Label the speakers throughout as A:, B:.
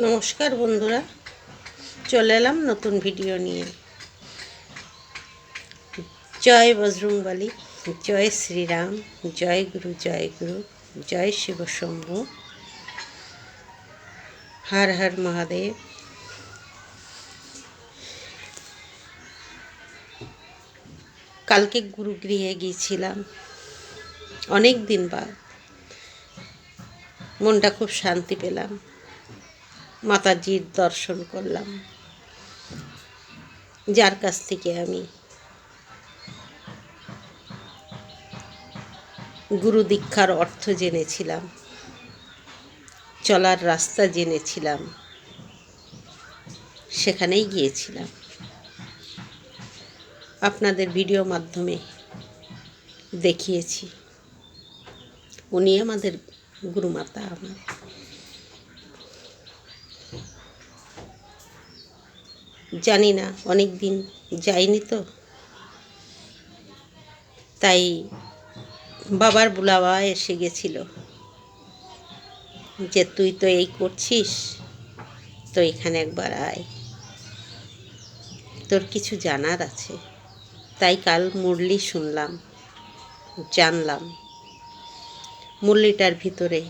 A: নমস্কার বন্ধুরা, চলে এলাম নতুন ভিডিও নিয়ে। জয় বজরংবলী, জয় শ্রীরাম, জয় গুরু জয় গুরু, জয় শিব শম্ভু। হর হর মহাদেব। কালকে গুরুগৃহে গিয়েছিলাম, অনেক দিন বাদ। মনটা খুব শান্তি পেলাম। মাতাজির দর্শন করলাম। যার কাছ থেকে আমি গুরু দীক্ষার অর্থ জেনেছিলাম, চলার রাস্তা জেনেছিলাম, সেখানেই গিয়েছিলাম। আপনাদের ভিডিও মাধ্যমে দেখিয়েছি। উনি আমাদের গুরুমাতা আমার। জানি না অনেক দিন যাইনি তো। তাই বাবার বুলাওয়া এসে গেছিল যে, তুই তো এই করছিস, তো এখানে একবার আয়। তোর কিছু জানার আছে? তাই কাল মুরলি শুনলাম, জানলাম। মুরলিটার ভিতরে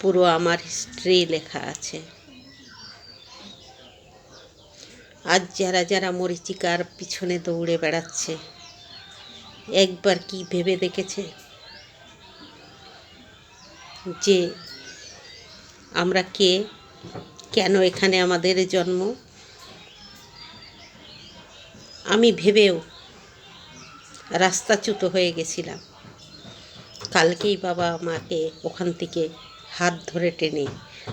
A: পুরো আমার হিস্ট্রি লেখা আছে। আজ যারা যারা মরিচিকার পিছনে দৌড়ে বেড়াচ্ছে, একবার কি ভেবে দেখেছে? যে আমরা কে? কেন এখানে আমাদের জন্ম? আমি ভেবেও রাস্তাচ্যুত হয়ে গেছিলাম। কালকেই বাবা আমাকে ওখান থেকে হাত ধরে টেনে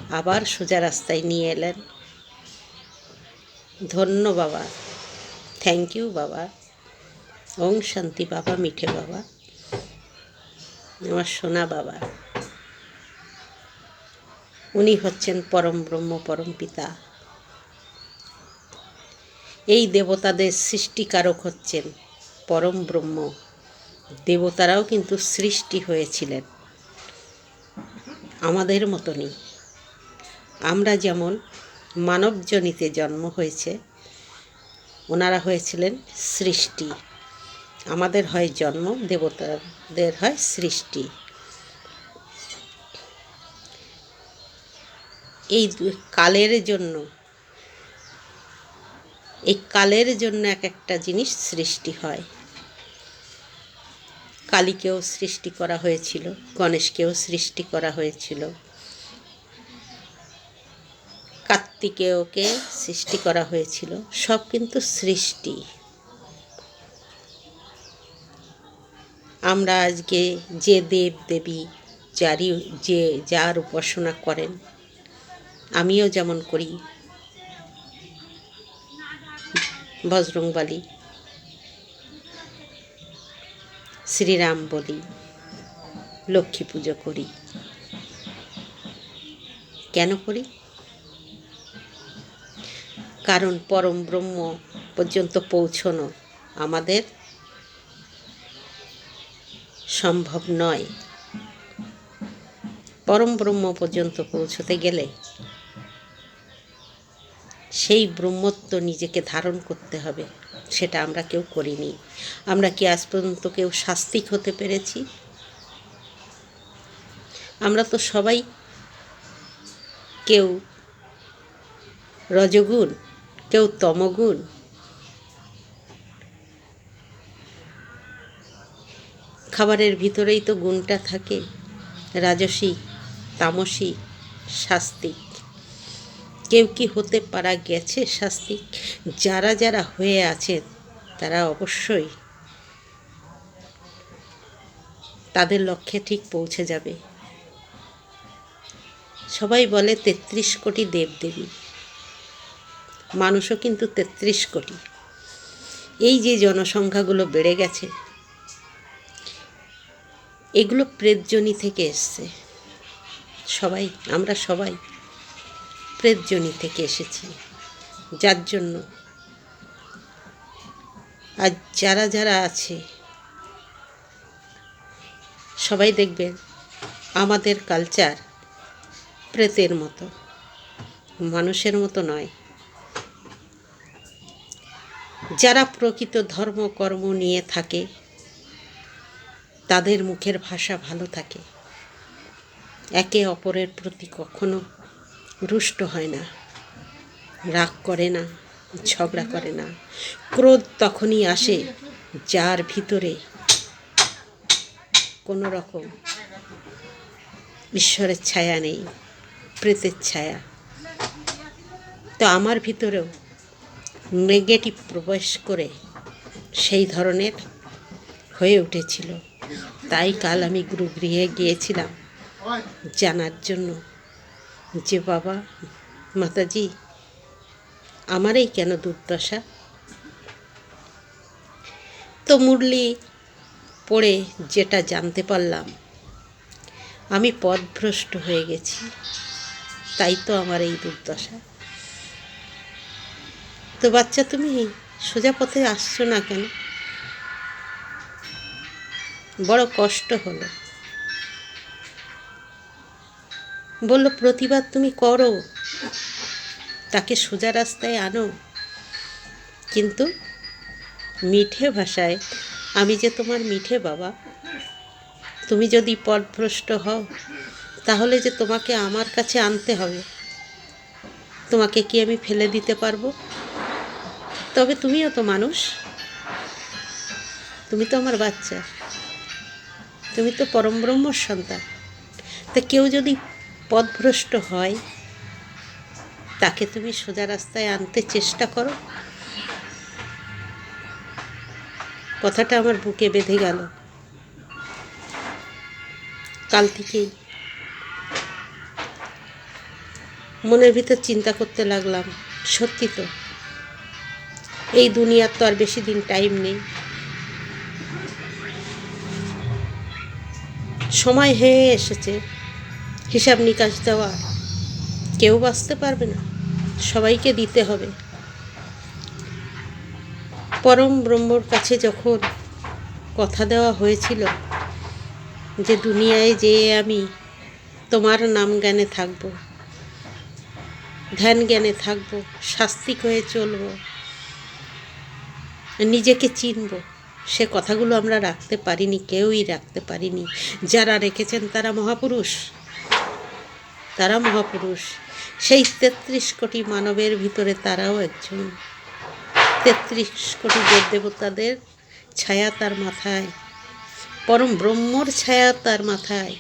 A: আবার সোজা রাস্তায় নিয়ে এলেন। ধন্য বাবা। থ্যাংক ইউ বাবা। ওং শান্তি বাবা মিঠে বাবা। আমার সোনা বাবা। উনি হচ্ছেন পরম ব্রহ্ম, পরম পিতা। এই দেবতাদের সৃষ্টিকারক হচ্ছেন পরম ব্রহ্ম। দেবতারাও কিন্তু সৃষ্টি হয়েছিলেন। আমাদের মতনই। আমরা যেমন মানবজনিতে জন্ম হয়েছে। ওনারা হয়েছিলেন সৃষ্টি। আমাদের হয় জন্ম, দেবতাদের হয় সৃষ্টি। এই কালের জন্য, এই কালের জন্য এক একটা জিনিস সৃষ্টি হয়। কালীকেও সৃষ্টি করা হয়েছিল, গণেশকেও সৃষ্টি করা হয়েছিল। কার্তিকেয়কে সৃষ্টি করা হয়েছিল। সব কিন্তু সৃষ্টি। আমরা আজকে যে দেব দেবী, যারই যে যার উপাসনা করেন, আমিও যেমন করি বজরংবালী শ্রীরাম বলি, লক্ষ্মী পুজো করি। কেন করি? কারণ পরম ব্রহ্ম পর্যন্ত পৌঁছনো আমাদের সম্ভব নয়। পরম ব্রহ্ম পর্যন্ত পৌঁছতে গেলে সেই ব্রহ্মত্ব নিজেকে ধারণ করতে হবে, সেটা আমরা কেউ করিনি। আমরা কি আজ পর্যন্ত কেউ শাস্তিক হতে পেরেছি? আমরা তো সবাই কেউ রজগুণ কেউ তমগুণ? খাবারের ভিতরেই তো গুণটা থাকে। রাজসিক তামসিক শাস্তিক কেউ কি হতে পারা গেছে শাস্তিক যারা যারা হয়ে আছে, তারা অবশ্যই তাদের লক্ষ্যে ঠিক পৌঁছে যাবে। সবাই বলে তেত্রিশ কোটি দেবদেবী। মানুষও কিন্তু তেত্রিশ কোটি। এই যে জনসংখ্যাগুলো বেড়ে গেছে, এগুলো প্রেতজনী থেকে এসছে। সবাই, আমরা সবাই প্রেতজনী থেকে এসেছি। যার জন্য আর যারা যারা আছে, সবাই দেখবেন আমাদের কালচার প্রেতের মতো, মানুষের মতো নয়। যারা প্রকৃত ধর্ম, কর্ম নিয়ে থাকে, তাদের মুখের ভাষা ভালো থাকে। একে অপরের প্রতি কখনো রুষ্ট হয় না, রাগ করে না, ঝগড়া করে না। ক্রোধ তখনই আসে যার ভিতরে কোনো রকম ঈশ্বরের ছায়া নেই, প্রেতের ছায়া। তো আমার ভিতরেও নেগেটিভ প্রবেশ করে সেই ধরনের হয়ে উঠেছিল। তাই কাল আমি গুরুগৃহে গিয়েছিলাম জানার জন্য যে, বাবা, মাতাজি আমারই কেন দুর্দশা? তো মুরলি পড়ে যেটা জানতে পারলাম, আমি পথভ্রষ্ট হয়ে গেছি। তাই তো আমার এই দুর্দশা। তো বাচ্চা তুমি সোজা পথে আসছো না কেন? বড় কষ্ট হলো। বলল, প্রতিবাদ তুমি করো। তাকে সোজা রাস্তায় আনো। কিন্তু মিঠে ভাষায়, আমি যে তোমার মিঠে বাবা, তুমি যদি পথভ্রষ্ট হও, তাহলে যে তোমাকে আমার কাছে আনতে হবে, তোমাকে কি আমি ফেলে দিতে পারব? তবে তুমিও তো মানুষ। তুমি তো আমার বাচ্চা। তুমি তো পরম ব্রহ্মর সন্তান। তা কেউ যদি পথভ্রষ্ট হয়, তাকে তুমি সোজা রাস্তায় আনতে চেষ্টা করো। কথাটা আমার বুকে বেঁধে গেল। কাল থেকেই মনের ভিতর চিন্তা করতে লাগলাম, সত্যি তো। এই দুনিয়ার তো আর বেশি দিন টাইম নেই। সময় হয়ে এসেছে। হিসাব নিকাশ দেওয়া কেউ বাঁচতে পারবে না। সবাইকে দিতে হবে। পরম ব্রহ্মর কাছে যখন কথা দেওয়া হয়েছিল যে দুনিয়ায় যেয়ে আমি তোমার নাম জ্ঞানে থাকব, ধ্যান জ্ঞানে থাকব শাস্তিক হয়ে চলবো নিজেকে চিনব। সে কথাগুলো আমরা রাখতে পারিনি, কেউই রাখতে পারিনি। যারা রেখেছেন তারা মহাপুরুষ। তারা মহাপুরুষ। সেই তেত্রিশ কোটি মানবের ভিতরে তারাও একজন। তেত্রিশ কোটি দেব দেবতাদের ছায়া তার মাথায়। পরম ব্রহ্মর ছায়া তার মাথায়।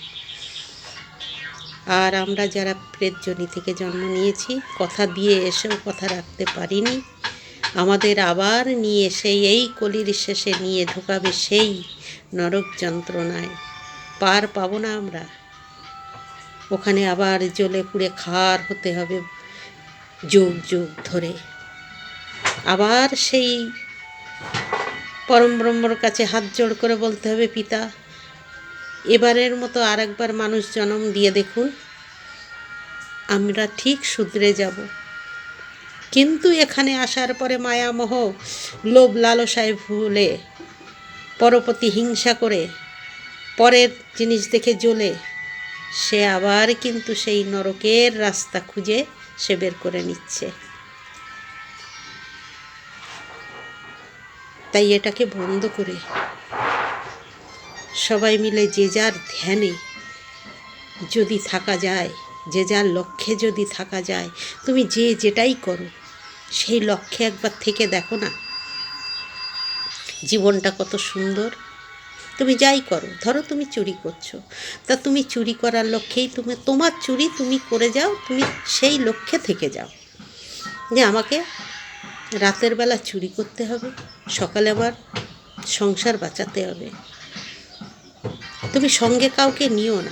A: আর আমরা যারা প্রেতজনী থেকে জন্ম নিয়েছি, কথা দিয়ে এসেও কথা রাখতে পারিনি। আমাদের আবার নিয়ে সেই, এই কলির শেষে নিয়ে ঢোকাবে সেই নরক যন্ত্রণায়। পার পাবো না আমরা। ওখানে আবার জ্বলে পুড়ে খার হতে হবে যুগ যুগ ধরে। আবার সেই পরম ব্রহ্মর কাছে হাত জোড় করে বলতে হবে, পিতা, এবারের মতো আরেকবার মানুষ জন্ম দিয়ে দেখুন, আমরা ঠিক শুধরে যাব। কিন্তু এখানে আসার পরে মায়ামোহ লোভ লালসায় ভুলে, পরপতি হিংসা করে, পরের জিনিস দেখে জ্বলে, সে আবার কিন্তু সেই নরকের রাস্তা খুঁজে সে বের করে নিচ্ছে। তাই এটাকে বন্ধ করে সবাই মিলে যে যার ধ্যানে যদি থাকা যায়, যে যার লক্ষ্যে যদি থাকা যায়, তুমি যে যেটাই করো সেই লক্ষ্যে একবার থেকে দেখো না। জীবনটা কত সুন্দর। তুমি যাই করো, ধরো তুমি চুরি করছ। তা তুমি চুরি করার লক্ষ্যেই তুমি, তোমার চুরি তুমি করে যাও, তুমি সেই লক্ষ্যে থেকে যাও। যে আমাকে রাতের বেলা চুরি করতে হবে, সকালে আবার সংসার বাঁচাতে হবে। তুমি সঙ্গে কাউকে নিও না।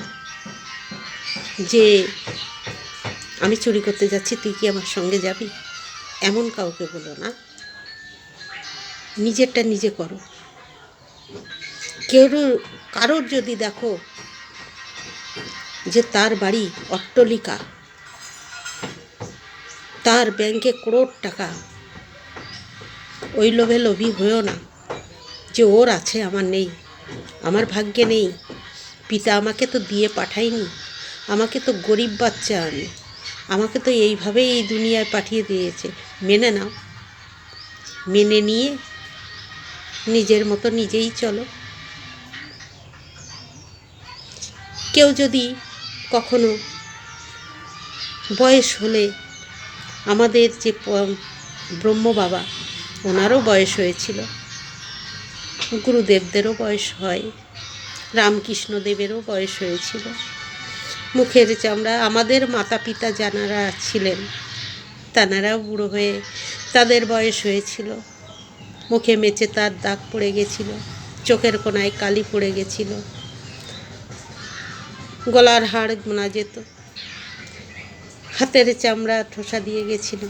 A: যে, আমি চুরি করতে যাচ্ছি, তুই কি আমার সঙ্গে যাবি? এমন কাউকে বলো না। নিজেরটা নিজে করো। কেউ কারোর যদি দেখো যে তার বাড়ি অট্টলিকা, তার ব্যাংকে করোড় টাকা, ওই লোভে লোভী হয়েও না যে ওর আছে, আমার নেই, আমার ভাগ্যে নেই, পিতা আমাকে তো দিয়ে পাঠায়নি, আমাকে তো গরিব বাচ্চা আমি আমাকে তো এইভাবেই এই দুনিয়ায় পাঠিয়ে দিয়েছে। মেনে নাও। মেনে নিয়ে নিজের মতো নিজেই চলো। কেউ যদি কখনো বয়স হলে আমাদের যে ব্রহ্ম বাবা, ওনারও বয়স হয়েছিল। গুরুদেবদেরও বয়স হয়। রামকৃষ্ণদেবেরও বয়স হয়েছিল। মুখের চামড়া আমাদের মাতা পিতা যারা ছিলেন তানারাও বুড়ো হয়ে তাদের বয়স হয়েছিল। মুখে মেচে তার দাগ পড়ে গেছিল, চোখের কোনায় কালি পড়ে গেছিল। গলার হাড় গোনা যেত। হাতের চামড়া ঠোসা দিয়ে গেছিল।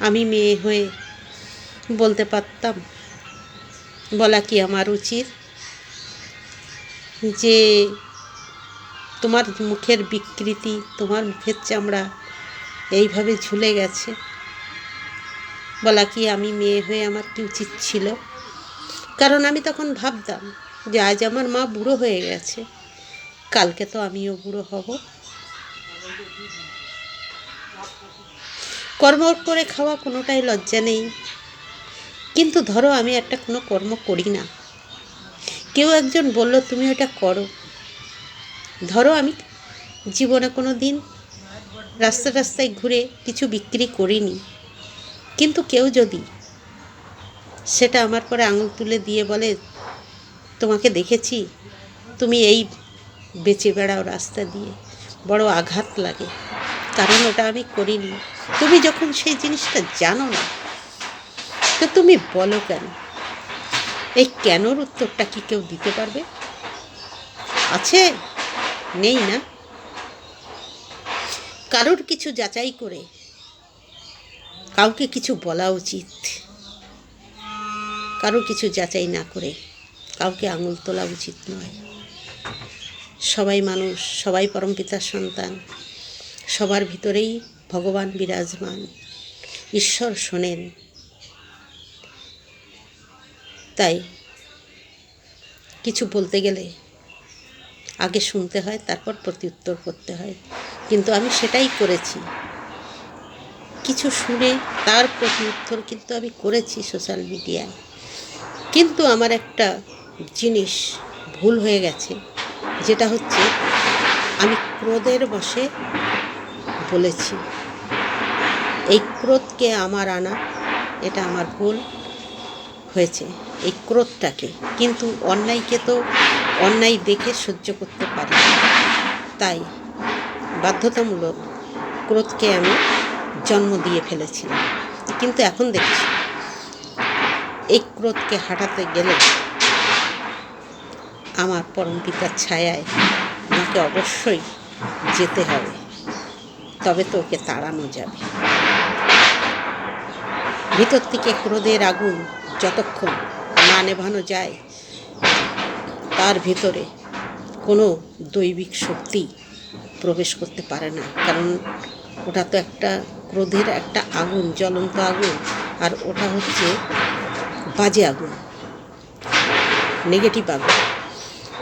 A: আমি মেয়ে হয়ে বলতে পারতাম, বলা কি আমার উচিত? যে তোমার মুখের বিকৃতি, তোমার মুখের চামড়া এইভাবে ঝুলে গেছে। বলা কি আমি মেয়ে হয়ে আমার কি উচিত ছিল? কারণ আমি তখন ভাবতাম যে আজ আমার মা বুড়ো হয়ে গেছে, কালকে তো আমিও বুড়ো হব। কর্ম করে খাওয়া কোনোটাই লজ্জা নেই। কিন্তু ধরো আমি একটা কোনো কর্ম করি না। কেউ একজন বলল, তুমি ওটা করো। ধরো আমি জীবনে কোনো দিন রাস্তা রাস্তায় ঘুরে কিছু বিক্রি করিনি। কিন্তু কেউ যদি সেটা আমার পরে আঙুল তুলে দিয়ে বলে, তোমাকে দেখেছি, তুমি এই বেঁচে বেড়াও রাস্তা দিয়ে। বড় আঘাত লাগে। কারণ ওটা আমি করিনি। তুমি যখন সেই জিনিসটা জানো না, তো তুমি বলো কেন? এই কেনর উত্তরটা কি কেউ দিতে পারবে? আছে, নেই না। কারোর কিছু যাচাই করে কাউকে কিছু বলা উচিত। কারও কিছু যাচাই না করে কাউকে আঙুল তোলা উচিত নয়। সবাই মানুষ, সবাই পরমপিতার সন্তান। সবার ভিতরেই ভগবান বিরাজমান। ঈশ্বর শোনেন। তাই কিছু বলতে গেলে আগে শুনতে হয়, তারপর প্রত্যুত্তর করতে হয়। কিন্তু আমি সেটাই করেছি। কিছু শুনে তার প্রতি উত্তর কিন্তু আমি করেছি সোশ্যাল মিডিয়ায় কিন্তু আমার একটা জিনিস ভুল হয়ে গেছে, যেটা হচ্ছে আমি ক্রোধের বশে বলেছি। এই ক্রোধকে আমার আনা, এটা আমার ভুল হয়েছে, এই ক্রোধটাকে। কিন্তু অন্যায়কে তো অন্যায় দেখে সহ্য করতে পারি তাই বাধ্যতামূলক ক্রোধকে আমি জন্ম দিয়ে ফেলেছিলাম। কিন্তু এখন দেখছি, এই ক্রোধকে হাঁটাতে গেলে আমার পরম পিতার ছায়ায় আমাকে অবশ্যই যেতে হবে। তবে তো ওকে তাড়ানো যাবে। ভিতর থেকে ক্রোধের আগুন যতক্ষণ না নেভানো যায়, তার ভিতরে কোনো দৈবিক শক্তি প্রবেশ করতে পারে না। কারণ ওটা তো একটা ক্রোধের একটা আগুন, জ্বলন্ত আগুন। আর ওটা হচ্ছে বাজে আগুন নেগেটিভ আগুন।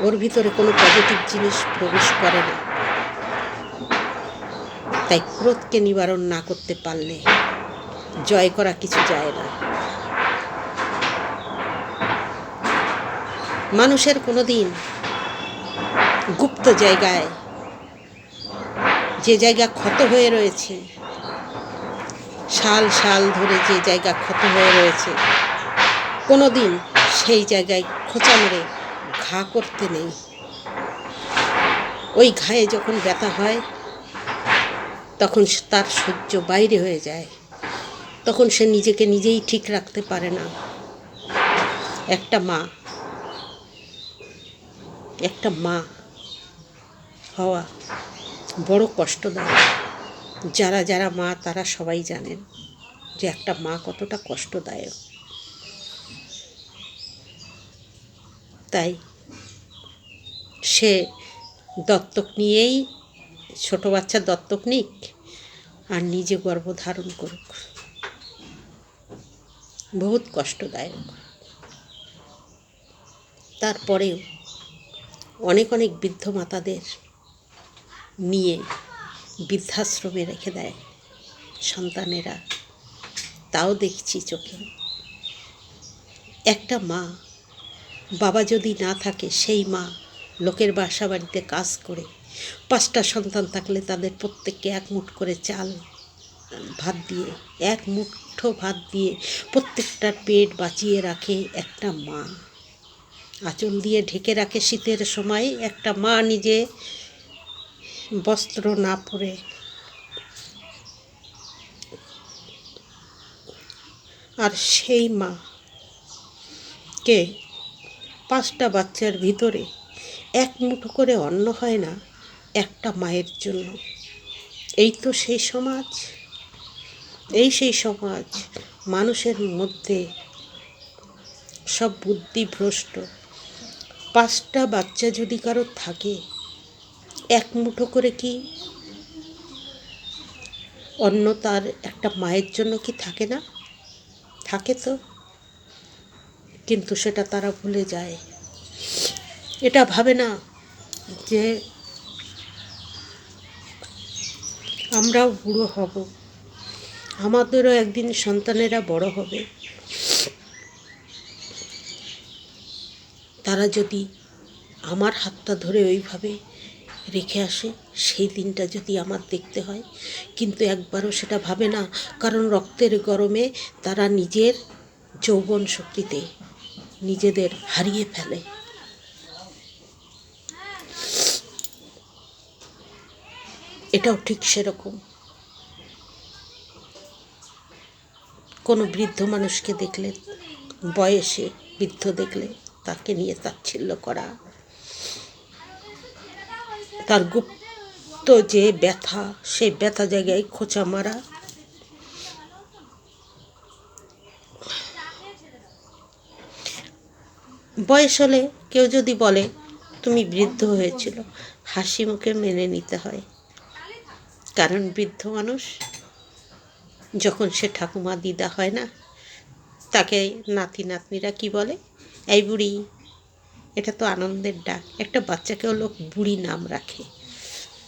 A: ওর ভিতরে কোনো পজিটিভ জিনিস প্রবেশ করে না। তাই ক্রোধকে নিবারণ না করতে পারলে জয় করা কিছু যায় না। মানুষের কোনো দিন গুপ্ত জায়গায় যে জায়গা ক্ষত হয়ে রয়েছে, সাল সাল ধরে যে জায়গা ক্ষত হয়ে রয়েছে কোনো দিন সেই জায়গায় খোঁচা মেরে ঘা করতে নেই। ওই ঘায়ে যখন ব্যথা হয়, তখন তার সহ্য বাইরে হয়ে যায়। তখন সে নিজেকে নিজেই ঠিক রাখতে পারে না। একটা মা একটা মা হওয়া বড় কষ্টদায়ক যারা যারা মা, তারা সবাই জানেন যে একটা মা কতটা কষ্টদায়ক। তাই সে দত্তক নিয়েই, ছোট বাচ্চা দত্তক নিক আর নিজে গর্ভধারণ করুক। বহুত কষ্টদায়ক। তারপরেও অনেক অনেক বৃদ্ধ মাতাদের নিয়ে বৃদ্ধাশ্রমে রেখে দেয় সন্তানেরা। তাও দেখছি চোখে। একটা মা, বাবা যদি না থাকে, সেই মা লোকের বাসা বাড়িতে কাজ করে, পাঁচটা সন্তান থাকলে তাদের প্রত্যেককে এক মুঠ করে চাল, ভাত দিয়ে, এক মুঠো ভাত দিয়ে প্রত্যেকটার পেট বাঁচিয়ে রাখে একটা মা। আঁচল দিয়ে ঢেকে রাখে শীতের সময়, একটা মা নিজে বস্ত্র না পরে। আর সেই মা কে? পাঁচটা বাচ্চার ভিতরে এক মুঠো করে অন্ন হয় না, একটা মায়ের জন্য। এই তো সেই সমাজ। এই সেই সমাজ, মানুষের মধ্যে সব বুদ্ধি ভ্রষ্ট পাঁচটা বাচ্চা যদি কারও থাকে এক মুঠো করে কি? অন্য তার একটা মায়ের জন্য কি থাকে না? থাকে তো। কিন্তু সেটা তারা ভুলে যায়। এটা ভাবে না যে আমরাও বুড়ো হব। আমাদেরও একদিন সন্তানেরা বড় হবে। তারা যদি আমার হাতটা ধরে ওইভাবে রেখে আসে, সেই দিনটা যদি আমার দেখতে হয়। কিন্তু একবারও সেটা ভাবে না, কারণ রক্তের গরমে তারা নিজের যৌবন শক্তিতে নিজেদের হারিয়ে ফেলে। এটাও ঠিক সেরকম। কোনো বৃদ্ধ মানুষকে দেখলে, বয়সে বৃদ্ধ দেখলে তাকে নিয়ে তাচ্ছিল্য করা। তার গুপ্ত যে ব্যথা, সেই ব্যথা জায়গায় খোঁচা মারা। বয়স হলে কেউ যদি বলে, তুমি বৃদ্ধ হয়েছিল হাসি মুখে মেনে নিতে হয়। কারণ বৃদ্ধ মানুষ, যখন সে ঠাকুমা দিদা হয় না, তাকে নাতি নাতনিরা কি বলে? এই বুড়ি এটা তো আনন্দের ডাক। একটা বাচ্চাকেও লোক বুড়ি নাম রাখে।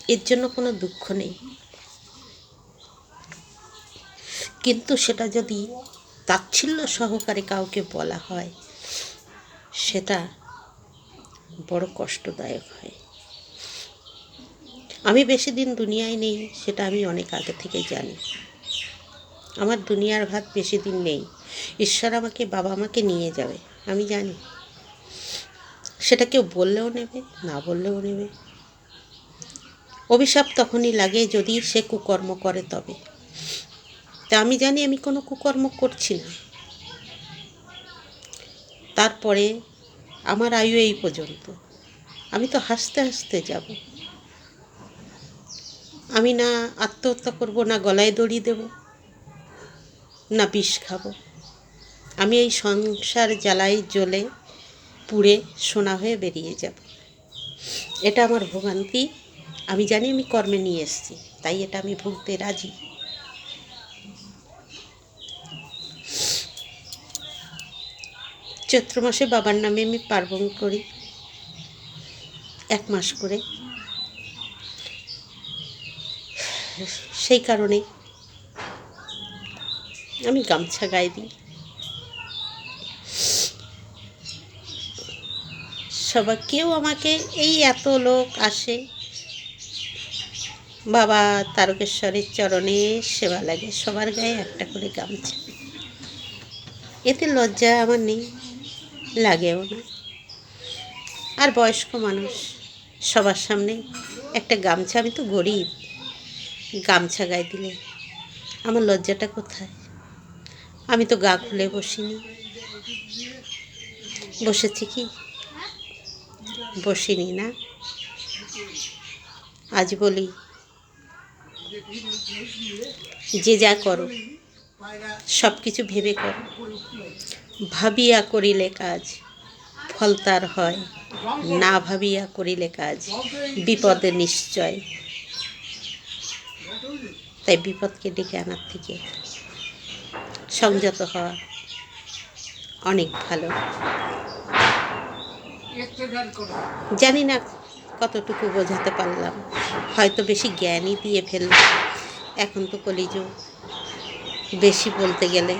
A: এর জন্য কোনো দুঃখ নেই। কিন্তু সেটা যদি তাচ্ছিল্য সহকারে কাউকে বলা হয়, সেটা বড় কষ্টদায়ক হয়। আমি বেশি দিন দুনিয়ায় নেই, সেটা আমি অনেক আগে থেকে জানি। আমার দুনিয়ার ভাত বেশি দিন নেই। ঈশ্বর আমাকে, বাবা আমাকে নিয়ে যাবে, আমি জানি। সেটা কেউ বললেও নেবে, না বললেও নেবে। অভিশাপ তখনই লাগে যদি সে কুকর্ম করে তবে। তা আমি জানি আমি কোনো কুকর্ম করছি না। তারপরে আমার আয়ু এই পর্যন্ত। আমি তো হাসতে হাসতে যাব। আমি না আত্মহত্যা করব, না গলায় দড়ি দেব, না বিষ খাব। আমি এই সংসার জ্বালায় জ্বলে পুড়ে সোনা হয়ে বেরিয়ে যাব। এটা আমার ভোগান্তি। আমি জানি আমি কর্মে নিয়ে এসেছি, তাই এটা আমি ভুগতে রাজি। চৈত্র মাসে বাবার নামে আমি পার্বণ করি, এক মাস করে। সেই কারণে আমি গামছা গায়ে দিই। সবাই কেউ আমাকে এই এত লোক আসে। বাবা তারকেশ্বরের চরণে সেবা লাগে, সবার গায়ে একটা করে গামছা। এতে লজ্জা আমার নেই, লাগেও না। আর বয়স্ক মানুষ, সবার সামনে একটা গামছা, আমি তো গরিব। গামছা গায়ে দিলে আমার লজ্জাটা কোথায়? আমি তো গা খুলে বসিনি। বসেছি কি? বসিনি না। আজ বলি, যে যা করো সব কিছু ভেবে করো। ভাবিয়া করিলে কাজ, ফল তার হয়, না ভাবিয়া করিলে কাজ, বিপদে নিশ্চয়। তাই বিপদকে ডেকে আনার থেকে সংযত হওয়া অনেক ভালো। জানি না কতটুকু বোঝাতে পারলাম। হয়তো বেশি জ্ঞানই দিয়ে ফেললাম এখন তো কলিযুগ। বেশি বলতে গেলে,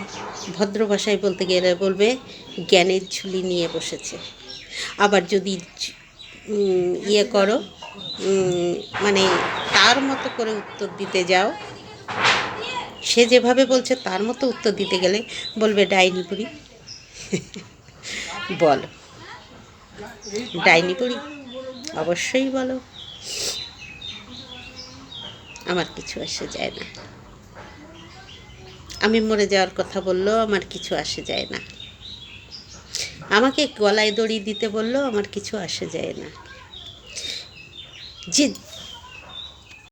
A: ভদ্র ভাষায় বলতে গেলে বলবে, জ্ঞানের ঝুলি নিয়ে বসেছে। আবার যদি ইয়ে করো মানে তার মতো করে উত্তর দিতে যাও, সে যেভাবে বলছে তার মতো উত্তর দিতে গেলে বলবে, ডাইনি বুড়ি। বলো। ডাইনি বুড়ি অবশ্যই বলো। আমার কিছু আসে যায় না। আমি মরে যাওয়ার কথা বললেও আমার কিছু আসে যায় না। আমাকে গলায় দড়ি দিতে বললেও আমার কিছু আসে যায় না। যে